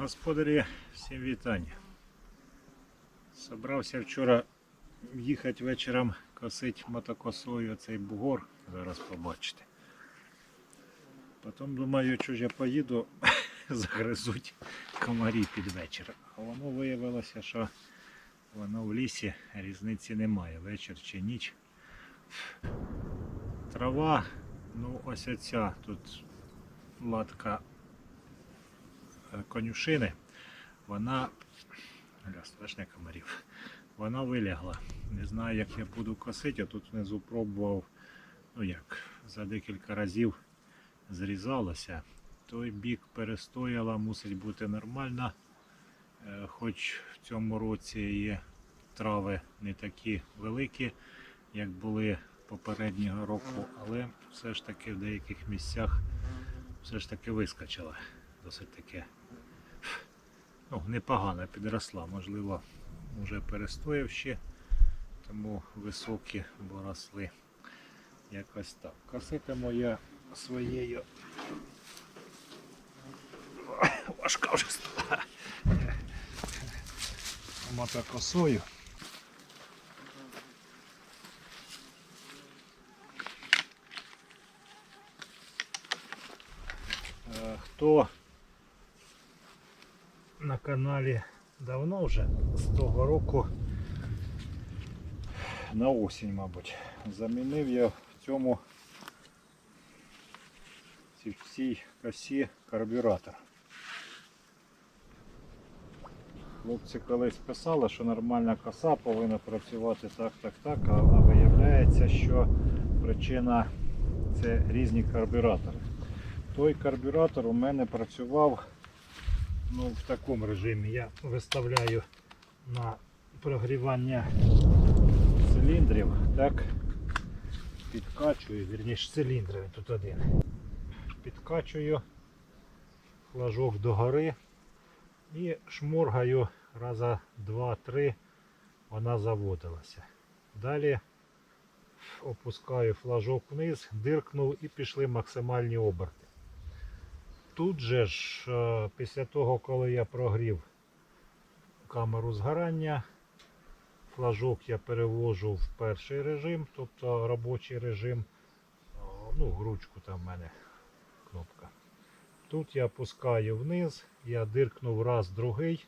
Господарі, всім вітання. Собрався вчора їхати вечором косити мотокосою цей бугор. Зараз побачите. Потім думаю, що ж я поїду, загризуть комарі під вечір. А воно виявилося, що воно в лісі різниці немає, вечір чи ніч. Трава, ну ось оця тут латка конюшини, вона страшне комарів. Вона вилягла. Не знаю, як я буду косити, а тут внизу пробував, ну як, за декілька разів зрізалося. Той бік перестояла, мусить бути нормальна. Е, Хоч в цьому році є трави не такі великі, як були попереднього року, але все ж таки в деяких місцях все ж таки вискочила. Досить таке ну, непогано підросла, можливо, вже перестояв ще, тому високі бо росли якось так. Коситиму я своєю важка вже стала мотокосою. Е, Хто на каналі давно вже з того року на осінь, мабуть. Замінив я в цьому в цій косі карбюратор. Хлопці колись писали, що нормальна коса повинна працювати так, так, так, а виявляється, що причина це різні карбюратори. Той карбюратор у мене працював ну, в такому режимі. Я виставляю на прогрівання циліндрів, так, підкачую, вірніше циліндрів тут один. Підкачую флажок догори і шморгаю раза два-три, вона заводилася. Далі опускаю флажок вниз, диркнув і пішли максимальні оберти. Тут же ж, е, після того, коли я прогрів камеру згорання, флажок я перевожу в перший режим, тобто робочий режим. О, Ну, ручку там в мене кнопка. Тут я опускаю вниз, я диркнув раз, другий,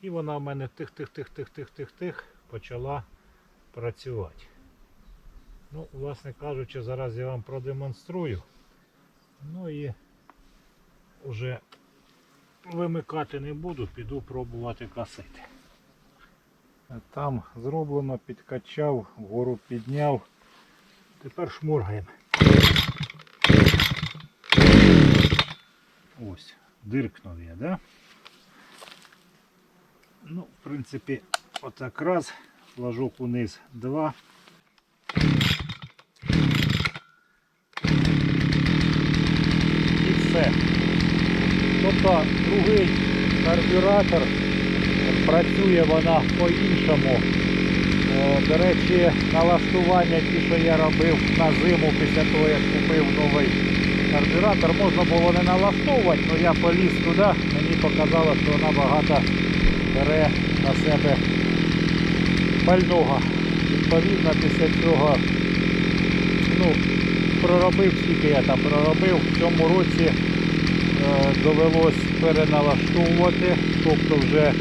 і вона в мене тих-тих-тих-тих-тих-тих-тих почала працювати. Ну, власне кажучи, зараз я вам продемонструю. Ну і вже вимикати не буду, піду пробувати косити. Там зроблено, підкачав, вгору підняв. Тепер шмургаємо. Ось, диркнув я, да? Ну, в принципі, отак раз, флажок униз два. І все. Тобто другий карбюратор працює вона по-іншому. Е, До речі, налаштування ті, що я робив на зиму після того, як купив новий карбюратор, можна було не налаштовувати, але я поліз туди, мені показало, що вона багато бере на себе пального. Відповідно, після цього ну, проробив, скільки я там проробив, в цьому році довелось переналаштовувати, тобто вже е,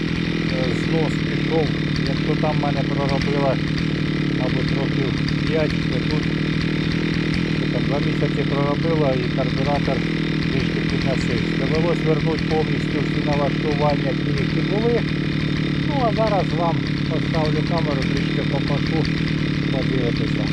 знос пішов, якщо там в мене проробила, мабуть, років 5, то тут там, 2 місяці проробила і карбюратор трішки підносив. Довелось вернути повністю всі налаштування, ті, які були. Ну а зараз вам поставлю камеру, трішки попашу, подивитися.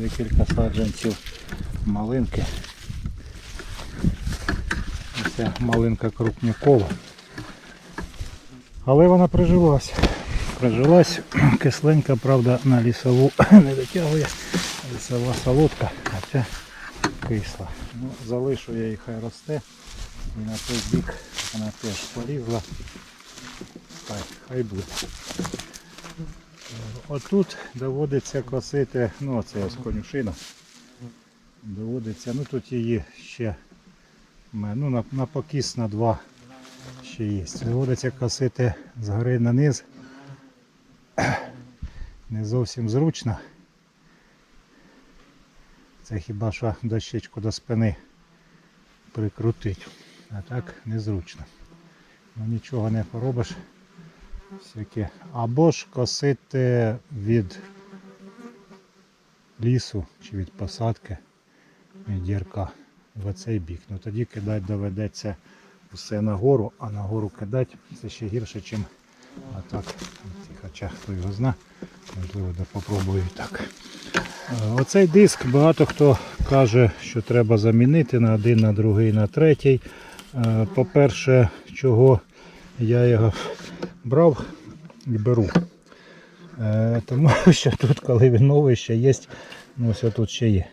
Декілька саджанців малинки. Це малинка крупнякова. Але вона прижилась. Прижилась кисленька, правда, на лісову не дотягує. Лісова солодка, а ця кисла. Ну, залишу я її, хай росте. І на той бік вона теж полізла. Хай, хай буде. Отут доводиться косити, ну це ось конюшина. Доводиться, ну тут її ще ну, на, на покіс на два ще є. Доводиться косити згори на низ. Не зовсім зручно. Це хіба що дощечку до спини прикрутить. А так незручно. Ну нічого не поробиш. Всяке. Або ж косити від лісу чи від посадки від дірка в оцей бік. Ну тоді кидати доведеться все нагору, а нагору кидати це ще гірше, ніж так. Хоча хто його зна, можливо, да попробую і так. Е, Оцей диск багато хто каже, що треба замінити на один, на другий, на третій. Е, По-перше, чого я його брав і беру. Е, Тому що тут, коли він новий, ще є, ну ось тут ще є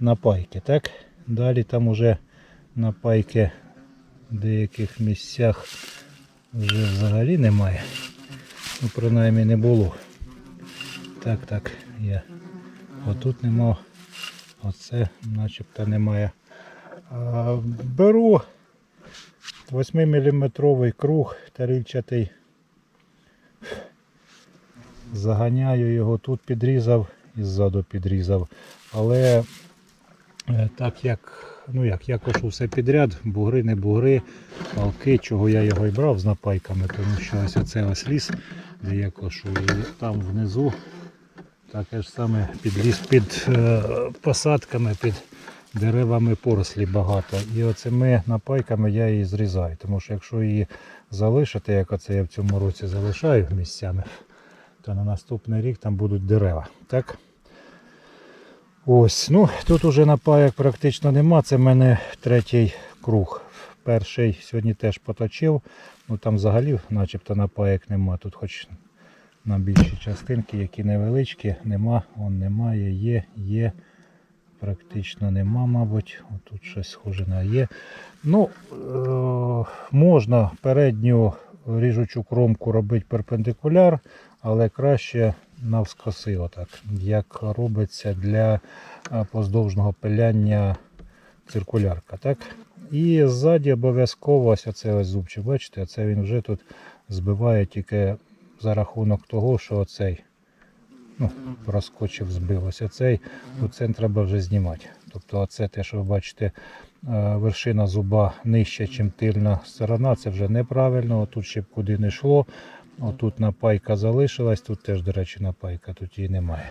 напайки, так? Далі там уже напайки в деяких місцях вже взагалі немає. Ну, принаймні не було. Так, так, є. Отут нема. Оце начебто немає. А, беру 8-мм круг тарільчатий. Заганяю його, тут підрізав і ззаду підрізав. Але е, так як, ну як, я кошу все підряд, бугри, не бугри, палки, чого я його і брав з напайками, тому що ось оце ось ліс, де я кошу, і там внизу таке ж саме під під е, посадками, під деревами порослі багато. І оцими напайками я її зрізаю. Тому що якщо її залишити, як оце я в цьому році залишаю місцями, то на наступний рік там будуть дерева. Так? Ось, ну тут уже напаяк практично нема. Це в мене третій круг. Перший сьогодні теж поточив. Ну там взагалі начебто напаяк нема. Тут хоч на більші частинки, які невеличкі, нема, он немає, є, є. Практично нема, мабуть. Тут щось схоже на є. Ну, е- можна передню ріжучу кромку робити перпендикуляр, але краще навскоси, отак, як робиться для поздовжного пиляння циркулярка. Так? І ззаді обов'язково ось оце ось зубчик, бачите, це він вже тут збиває тільки за рахунок того, що оцей ну, проскочив, збив. Ось оцей, оце треба вже знімати. Тобто оце те, що ви бачите, вершина зуба нижча, ніж тильна сторона, це вже неправильно. Тут ще б куди не йшло. Отут напайка залишилась, тут теж, до речі, напайка, тут її немає.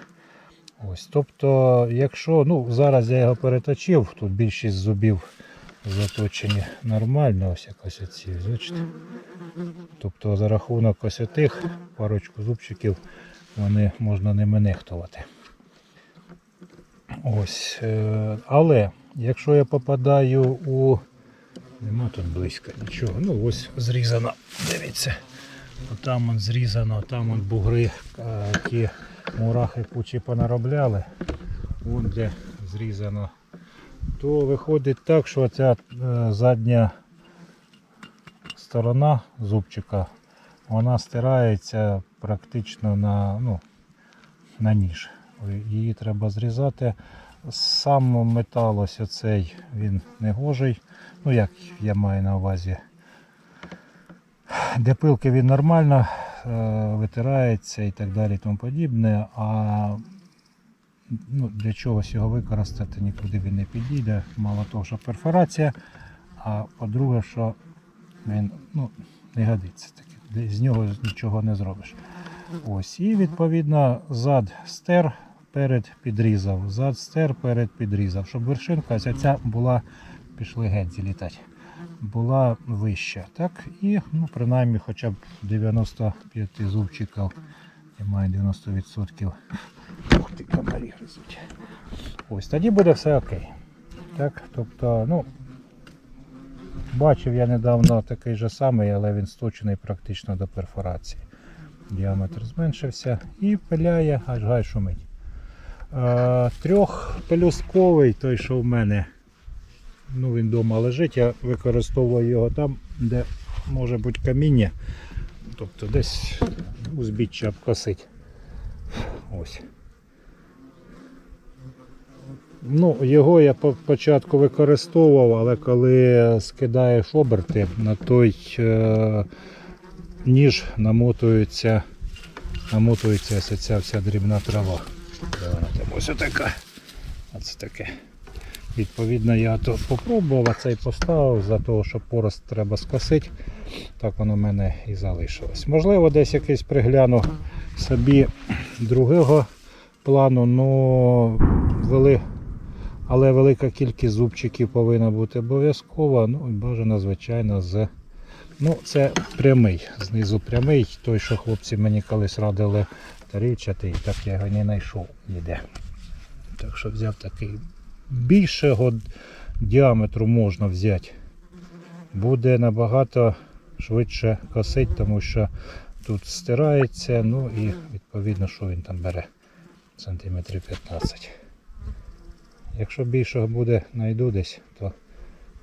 Ось, тобто, якщо, ну, зараз я його переточив, тут більшість зубів заточені нормально, ось якось оці, бачите. Тобто за рахунок ось тих парочку зубчиків вони можна ними нехтувати. Ось. е, Але якщо я попадаю у. Нема тут близько нічого. Ну ось зрізано. Дивіться. Там он зрізано, там он бугри, е, ті мурахи кучі понаробляли. Вон де зрізано. То виходить так, що ця е, задня сторона зубчика, вона стирається практично на, ну, на ніж. Її треба зрізати. Сам метал ось оцей він не гожий. Ну як я маю на увазі. Для пилки він нормально е, витирається і так далі і тому подібне. А ну, для чогось його використати нікуди він не підійде. Мало того, що перфорація, а по-друге, що він ну, не годиться. Таки. З нього нічого не зробиш. Ось. І відповідно зад стер перед підрізав. Зад стер перед підрізав. Щоб вершинка ця була, пішли геть злітати, була вища. Так? І ну, принаймні хоча б 95 зубчиків має 90%. Ух ти, комарі гризуть. Ось тоді буде все окей. Так, тобто, ну, бачив я недавно такий же самий, але він сточений практично до перфорації. Діаметр зменшився і пиляє, аж гай шумить. Е, Трьохпелюстковий, той, що в мене, ну він вдома лежить, я використовую його там, де може бути каміння. Тобто десь узбіччя обкосить. Ось. Ну, його я спочатку використовував, але коли скидаєш оберти, на той е, ніж намотується, намотується ця вся дрібна трава. Ось така. Оце таке. Відповідно, я то попробував, а цей поставив за того, що порост треба скосити. Так воно в мене і залишилось. Можливо, десь якийсь пригляну собі другого плану, но вели, але велика кількість зубчиків повинна бути обов'язкова. Ну і бажано, звичайно, з. Ну, це прямий, знизу прямий, той, що хлопці мені колись радили тарічати, так я його не знайшов ніде. Так що взяв такий більшого діаметру можна взяти. Буде набагато швидше косить, тому що тут стирається, ну і відповідно, що він там бере сантиметрів 15. Якщо більшого буде, знайду десь, то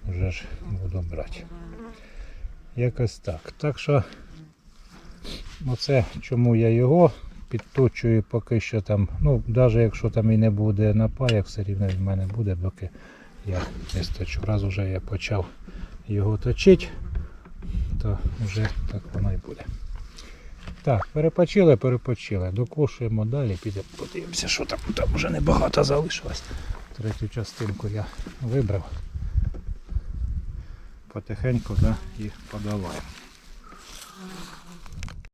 вже ж буду брати. Якось так. Так що оце чому я його підточую поки що там, ну навіть якщо там і не буде напаяк, все рівно в мене буде, доки я не сточу. Раз вже я почав його точити, то вже так воно і буде. Так, перепочили, перепочили. Докушуємо далі, підемо подивимося, що там. Там вже небагато залишилось. Третю частинку я вибрав. Потихеньку да, і подаваємо.